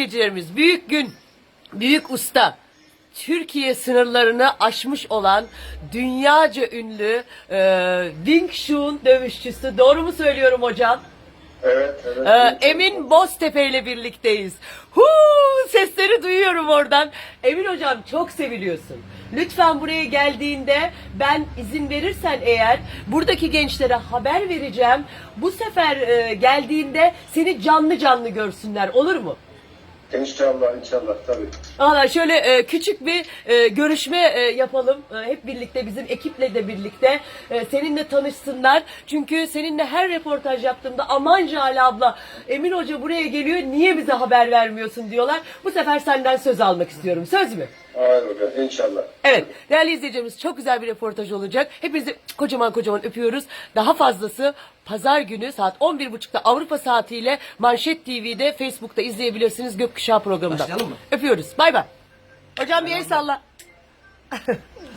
izleyicilerimiz büyük gün, büyük usta, Türkiye sınırlarını aşmış olan dünyaca ünlü e, Wing Chun dövüşçüsü. Doğru mu söylüyorum hocam? Evet, evet. Ee, Emin Boztepe ile birlikteyiz. Huu, sesleri duyuyorum oradan. Emin hocam çok seviliyorsun. Lütfen buraya geldiğinde ben izin verirsen eğer buradaki gençlere haber vereceğim. Bu sefer e, geldiğinde seni canlı canlı görsünler olur mu? İnşallah, inşallah tabii. Valla şöyle e, küçük bir e, görüşme e, yapalım. E, hep birlikte bizim ekiple de birlikte e, seninle tanışsınlar. Çünkü seninle her reportaj yaptığımda aman Cale abla Emin Hoca buraya geliyor niye bize haber vermiyorsun diyorlar. Bu sefer senden söz almak istiyorum. Söz mü? Hayır hocam, inşallah. Evet değerli izleyicilerimiz çok güzel bir reportaj olacak. Hepinizi kocaman kocaman öpüyoruz. Daha fazlası pazar günü saat 11.30'da Avrupa saatiyle Manşet TV'de Facebook'ta izleyebilirsiniz Gökkuşağı programında. Başlayalım mı? Öpüyoruz. Bay bay. Hocam bir el salla.